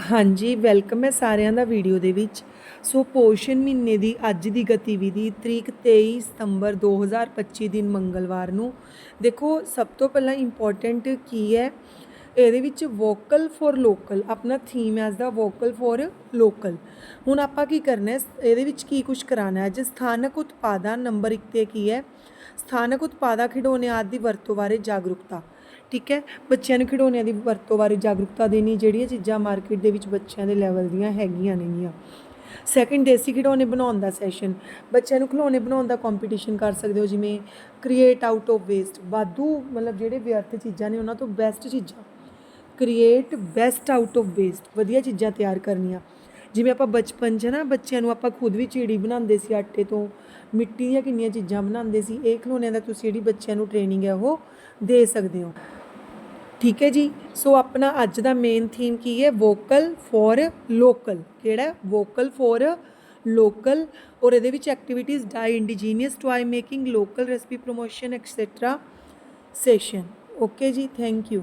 ਹਾਂਜੀ ਵੈਲਕਮ ਹੈ ਸਾਰਿਆਂ ਦਾ ਵੀਡੀਓ ਦੇ ਵਿੱਚ। ਸੋ ਪੋਸ਼ਨ ਮਹੀਨੇ ਦੀ ਅੱਜ ਦੀ ਗਤੀਵਿਧੀ, ਤਰੀਕ 23 ਸਤੰਬਰ 2025 ਦਿਨ ਮੰਗਲਵਾਰ ਨੂੰ। ਦੇਖੋ, ਸਭ ਤੋਂ ਪਹਿਲਾਂ ਇੰਪੋਰਟੈਂਟ ਕੀ ਹੈ? ਇਹਦੇ ਵਿੱਚ ਵੋਕਲ ਫॉर ਲੋਕਲ ਆਪਣਾ ਥੀਮ ਹੈ ਅੱਜ ਦਾ ਵੋਕਲ ਫॉर ਲੋਕਲ ਹੁਣ ਆਪਾਂ ਕੀ ਕਰਨਾ ਹੈ? ਇਹਦੇ ਵਿੱਚ ਕੀ ਕੁਝ ਕਰਾਣਾ ਹੈ? ਅੱਜ ਸਥਾਨਕ ਉਤਪਾਦਾਂ ਨੰਬਰ 1 ਤੇ ਕੀ ਹੈ? ਸਥਾਨਕ ਉਤਪਾਦਾਂ ਖਿਡੌਣੇ ਆਦਿ ਦੀ ਵਰਤੋਂ ਬਾਰੇ ਜਾਗਰੂਕਤਾ। ਠੀਕ ਹੈ? ਬੱਚਿਆਂ ਨੂੰ ਖਿਡੌਣਿਆਂ ਦੀ ਵਰਤੋਂ ਬਾਰੇ ਜਾਗਰੂਕਤਾ ਦੇਣੀ, ਜਿਹੜੀਆਂ ਚੀਜ਼ਾਂ ਮਾਰਕੀਟ ਦੇ ਵਿੱਚ ਬੱਚਿਆਂ ਦੇ ਲੈਵਲ ਦੀਆਂ ਹੈਗੀਆਂ ਨੇਗੀਆਂ। ਸੈਕਿੰਡ ਦੇਸੀ ਖਿਡੌਣੇ ਬਣਾਉਣ ਦਾ ਸੈਸ਼ਨ ਬੱਚਿਆਂ ਨੂੰ ਖਿਡੌਣੇ ਬਣਾਉਣ ਦਾ ਕੰਪੀਟੀਸ਼ਨ ਕਰ ਸਕਦੇ ਹੋ, ਜਿਵੇਂ ਕ੍ਰੀਏਟ ਆਊਟ ਆਫ ਵੇਸਟ ਵਾਧੂ, ਮਤਲਬ ਜਿਹੜੇ ਵਿਅਰਥ ਚੀਜ਼ਾਂ ਨੇ, ਉਹਨਾਂ ਤੋਂ ਬੈਸਟ ਚੀਜ਼ਾਂ। Create best out of waste ਵਧੀਆ ਚੀਜ਼ਾਂ ਤਿਆਰ ਕਰਨੀਆਂ। ਜਿਵੇਂ ਆਪਾਂ ਬਚਪਨ 'ਚ ਨਾ ਬੱਚਿਆਂ ਨੂੰ ਆਪਾਂ ਖੁਦ ਵੀ ਚਿੜੀ ਬਣਾਉਂਦੇ ਸੀ ਆਟੇ ਤੋਂ, ਮਿੱਟੀ ਦੀਆਂ ਕਿੰਨੀਆਂ ਚੀਜ਼ਾਂ ਬਣਾਉਂਦੇ ਸੀ, ਇਹ ਖਿਡੌਣਿਆਂ ਦਾ ਤੁਸੀਂ ਜਿਹੜੀ ਬੱਚਿਆਂ ਨੂੰ ਟ੍ਰੇਨਿੰਗ ਹੈ ਉਹ ਦੇ ਸਕਦੇ ਹੋ। ਠੀਕ ਹੈ ਜੀ? ਸੋ ਆਪਣਾ ਅੱਜ ਦਾ ਮੇਨ ਥੀਮ ਕੀ ਹੈ? ਵੋਕਲ ਫॉर ਲੋਕਲ ਕਿਹੜਾ? ਵੋਕਲ ਫॉर ਲੋਕਲ ਔਰ ਇਹਦੇ ਵਿੱਚ activities dye indigenous toy making local recipe promotion etcetera session okay ਜੀ? Thank you